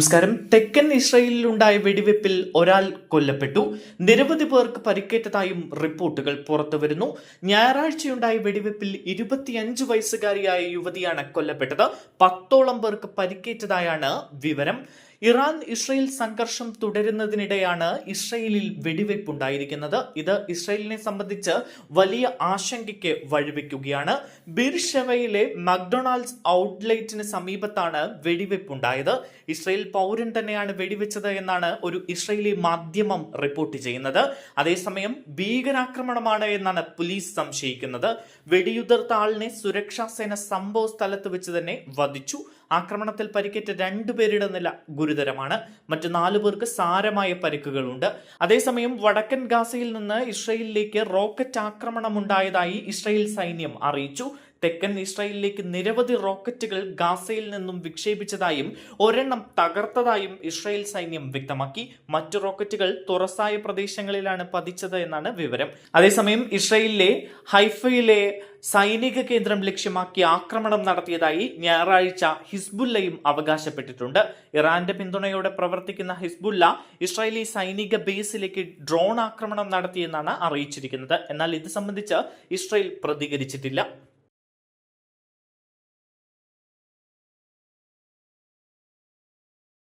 നമസ്കാരം. തെക്കൻ ഇസ്രയേലിലുണ്ടായ വെടിവെപ്പിൽ ഒരാൾ കൊല്ലപ്പെട്ടു. നിരവധി പേർക്ക് പരിക്കേറ്റതായും റിപ്പോർട്ടുകൾ പുറത്തുവരുന്നു. ഞായറാഴ്ചയുണ്ടായ വെടിവെപ്പിൽ ഇരുപത്തിയഞ്ച് വയസ്സുകാരിയായ യുവതിയാണ് കൊല്ലപ്പെട്ടത്. പത്തോളം പേർക്ക് പരിക്കേറ്റതായാണ് വിവരം. ഇറാൻ ഇസ്രയേൽ സംഘർഷം തുടരുന്നതിനിടെയാണ് ഇസ്രയേലിൽ വെടിവെപ്പുണ്ടായിരിക്കുന്നത്. ഇത് ഇസ്രയേലിനെ സംബന്ധിച്ച് വലിയ ആശങ്കയ്ക്ക് വഴിവെക്കുകയാണ്. ബിർഷവയിലെ മക്ഡൊണാൾഡ്സ് ഔട്ട്ലെറ്റിന് സമീപത്താണ് വെടിവെപ്പുണ്ടായത്. ഇസ്രയേൽ പൗരൻ തന്നെയാണ് വെടിവെച്ചത് എന്നാണ് ഒരു ഇസ്രയേലി മാധ്യമം റിപ്പോർട്ട് ചെയ്യുന്നത്. അതേസമയം ഭീകരാക്രമണമാണ് എന്നാണ് പോലീസ് സംശയിക്കുന്നത്. വെടിയുതിർത്ത ആളിനെ സുരക്ഷാ സേന സംഭവ സ്ഥലത്ത് വെച്ച് തന്നെ വധിച്ചു. ആക്രമണത്തിൽ പരിക്കേറ്റ രണ്ടുപേരുടെ നില ഗുരുതരമാണ്. മറ്റു നാലു പേർക്ക് സാരമായ പരിക്കുകളുണ്ട്. അതേസമയം വടക്കൻ ഗാസയിൽ നിന്ന് ഇസ്രയേലിലേക്ക് റോക്കറ്റ് ആക്രമണം ഉണ്ടായതായി ഇസ്രയേൽ സൈന്യം അറിയിച്ചു. തെക്കൻ ഇസ്രായേലിലേക്ക് നിരവധി റോക്കറ്റുകൾ ഗാസയിൽ നിന്നും വിക്ഷേപിച്ചതായും ഒരെണ്ണം തകർത്തതായും ഇസ്രായേൽ സൈന്യം വ്യക്തമാക്കി. മറ്റു റോക്കറ്റുകൾ തുറസായ പ്രദേശങ്ങളിലാണ് പതിച്ചത് എന്നാണ് വിവരം. അതേസമയം ഇസ്രായേലിലെ ഹൈഫയിലെ സൈനിക കേന്ദ്രം ലക്ഷ്യമാക്കി ആക്രമണം നടത്തിയതായി ഞായറാഴ്ച ഹിസ്ബുല്ലയും അവകാശപ്പെട്ടിട്ടുണ്ട്. ഇറാന്റെ പിന്തുണയോടെ പ്രവർത്തിക്കുന്ന ഹിസ്ബുല്ല ഇസ്രായേലി സൈനിക ബേസിലേക്ക് ഡ്രോൺ ആക്രമണം നടത്തിയെന്നാണ് അറിയിച്ചിരിക്കുന്നത്. എന്നാൽ ഇത് സംബന്ധിച്ച് ഇസ്രായേൽ പ്രതികരിച്ചിട്ടില്ല.